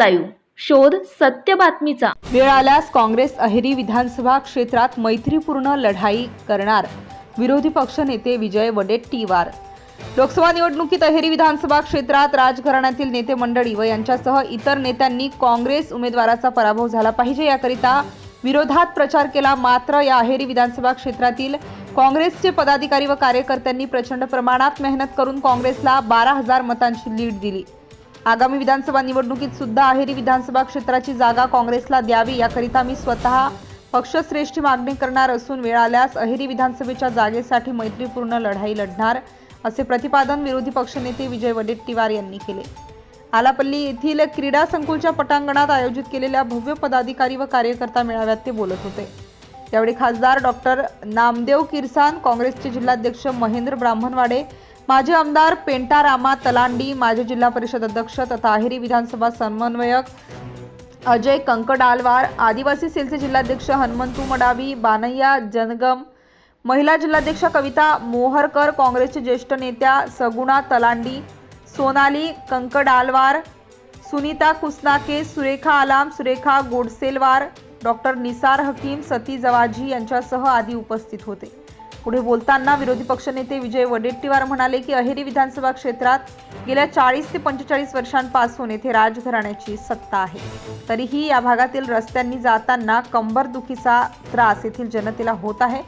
Live. शोध सत्य बातमीचा. वेळ आल्यास काँग्रेस अहेरी विधानसभा क्षेत्रात मैत्रीपूर्ण लढाई करणार. विरोधी पक्षनेते विजय वडेट्टीवार लोकसभा निवडणुकीत अहेरी विधानसभा क्षेत्रात राजघराण्यातील नेते मंडळी व यांच्यासह इतर नेत्यांनी काँग्रेस उमेदवाराचा पराभव झाला पाहिजे याकरिता विरोधात प्रचार केला मात्र या अहेरी विधानसभा क्षेत्रातील काँग्रेसचे पदाधिकारी व कार्यकर्त्यांनी प्रचंड प्रमाणात मेहनत करून काँग्रेसला बारा हजार मतांची लीड दिली. आगामी विधानसभा निवडणुकीत सुद्धा अहेरी विधानसभा क्षेत्राची जागा काँग्रेसला द्यावी याकरिता मी स्वतः पक्षश्रेष्ठी मागणी करणार असून वेळ आल्यास अहेरी विधानसभेच्या जागेसाठी मैत्रीपूर्ण लढाई लढणार असे प्रतिपादन विरोधी पक्षनेते विजय वडेट्टीवार यांनी केले. आलापल्ली येथील क्रीडा संकुलच्या पटांगणात आयोजित केलेल्या भव्य पदाधिकारी व कार्यकर्ता मेळाव्यात ते बोलत होते. यावेळी खासदार डॉक्टर नामदेव किरसान काँग्रेसचे जिल्हाध्यक्ष महेंद्र ब्राह्मणवाडे माजी आमदार पेंटारामा तलांडी माजी जिल्हा परिषद अध्यक्ष तथा अहेरी विधानसभा समन्वयक अजय कंकडालवार आदिवासी सेलचे जिल्हाध्यक्ष हनुमंतू मडावी बानय्या जनगम महिला जिल्हाध्यक्ष कविता मोहरकर काँग्रेसचे ज्येष्ठ नेत्या सगुणा तलांडी सोनाली कंकडालवार सुनीता कुसनाके सुरेखा आलाम सुरेखा गोडसेलवार डॉक्टर निसार हकीम सती जवाजी यांच्यासह आदी उपस्थित होते. पुढे बोलताना विरोधी पक्षनेते विजय वडेट्टीवार म्हणाले की अहेरी विधानसभा क्षेत्रात गेल्या चाळीस ते पंचेचाळीस वर्षांपासून येथे राजघराण्याची सत्ता आहे. तरीही या भागातील रस्त्यांनी जाताना कंबरदुखीचा त्रास येथील जनतेला होत आहे.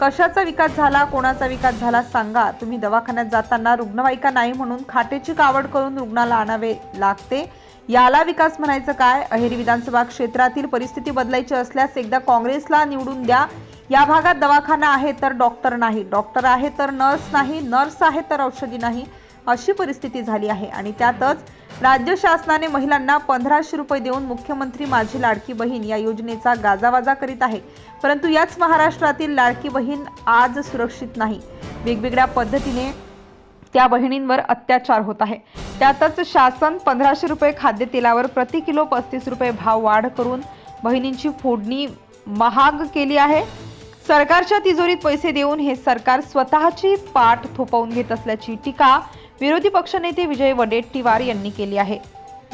कशाचा विकास झाला कोणाचा विकास झाला सांगा. तुम्ही दवाखान्यात जाताना रुग्णवाहिका नाही म्हणून खाटेची कावड करून रुग्णाला आणावे लागते. याला विकास म्हणायचं काय? अहेरी विधानसभा क्षेत्रातील परिस्थिती बदलायची असल्यास एकदा काँग्रेसला निवडून द्या. या भागात दवाखाना आहे तर डॉक्टर नाही. डॉक्टर आहे तर नर्स नाही नर्स आहे तर औषधी नाही अशी परिस्थिती झाली आहे. आणि त्यातच राज्य शासनाने महिलांना पंधराशे रुपये देऊन मुख्यमंत्री माझी लाडकी बहीण या योजनेचा गाजावाजा करीत आहे. परंतु याच महाराष्ट्रातील लाडकी बहीण आज सुरक्षित नाही. वेगवेगळ्या पद्धतीने त्या बहिणींवर अत्याचार होत आहे. त्यातच शासन पंधराशे रुपये खाद्यतेलावर प्रति किलो पस्तीस रुपये भाव वाढ करून बहिणींची फोडणी महाग केली आहे. सरकारच्या तिजोरीत पैसे देऊन हे सरकार स्वतःची पाठ थोपवून घेत असल्याची टीका विरोधी पक्षनेते विजय वडेट्टीवार यांनी केली आहे.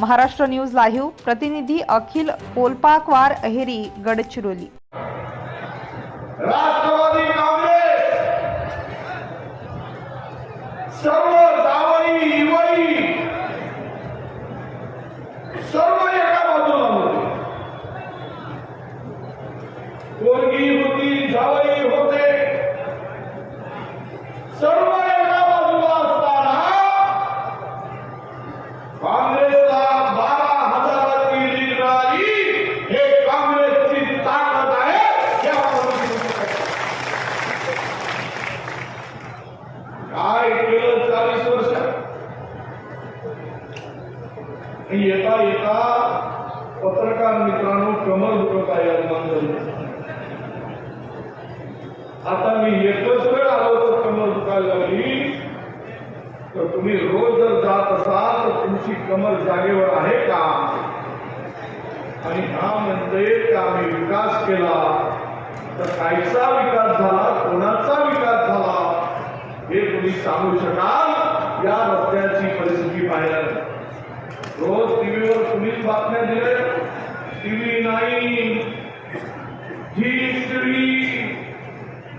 महाराष्ट्र न्यूज लाईव्ह प्रतिनिधी अखिल कोलपाकवार अहेरी गडचिरोली. राष्ट्रवादी काँग्रेस सर्व जावई इवई सर्व एका बाजूला होते पोरगी होती जावई होते सर्व एका बाजूला असताना काँग्रेसला बारा हजाराची लीड मिळाली हे काँग्रेसची ताकद आहे हे आपण बघू शकतो. काय केलं चाळीस वर्ष येता येता पत्रकार मित्रांनो कमर दुखत आहे आता मी एकच वेळ आलो तर कमर दुखायला लागली. तर तुम्ही रोज जर जात असाल तर तुमची कमर जागेवर आहे का? आणि हा म्हणते का आम्ही विकास केला. तर कायचा विकास झाला कोणाचा विकास झाला हे तुम्ही सांगू शकाल या रस्त्याची परिस्थिती पाहिल्यानंतर. रोज टीव्हीवर तुम्हीच बातम्या दिले टीव्ही नाही. ही टीव्ही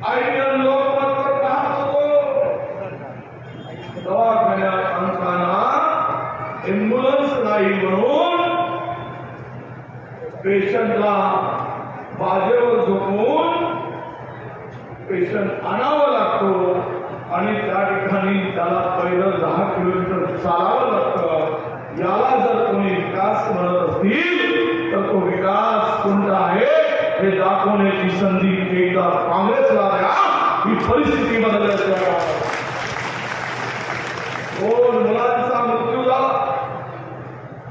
आयडियल लोकमतवर पाहत. होतो दवाखान्यात आणताना एम्ब्युलन्स नाही म्हणून पेशंटला बाजेवर झोपून पेशंट आणावं लागतो आणि त्या ठिकाणी त्याला पहिलं दहा किलोमीटर चालावं लागतं. याला जर कोणी विकास म्हणत असतील तर तो विकास कोणता आहे हे दाखवण्याची संधी एकदा काँग्रेसला द्या ही परिस्थिती बदलल्याची आहे. दोन मुलांचा मृत्यू झाला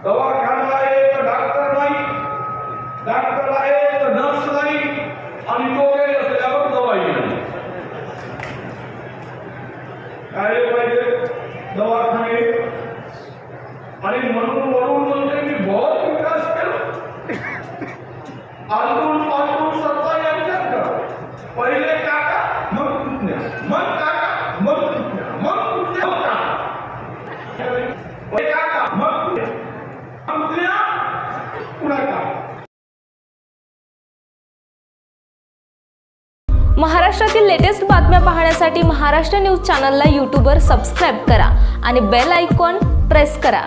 दवाखाना आहे तर डॉक्टर नाही डॉक्टर आहे तर नर्स नाही आणि दोघे असल्यावर दवाई नाही काय पाहिजे दवाखाने आणि म्हणून म्हणून म्हणते मी बहुत विकास केला. आलटून पालटून सत्ता यांच्याकडं पहिले काका मग कुठल्या मग काका मग कुठल्या मग कुठल्या मग काका. पहिले काका मग कुठल्या मग पुतण्या पुढाकार महाराष्ट्रातील लेटेस्ट बातम्या पाहण्यासाठी महाराष्ट्र न्यूज चॅनलला यूट्यूबवर सबस्क्राईब करा आणि बेल आयकॉन प्रेस करा.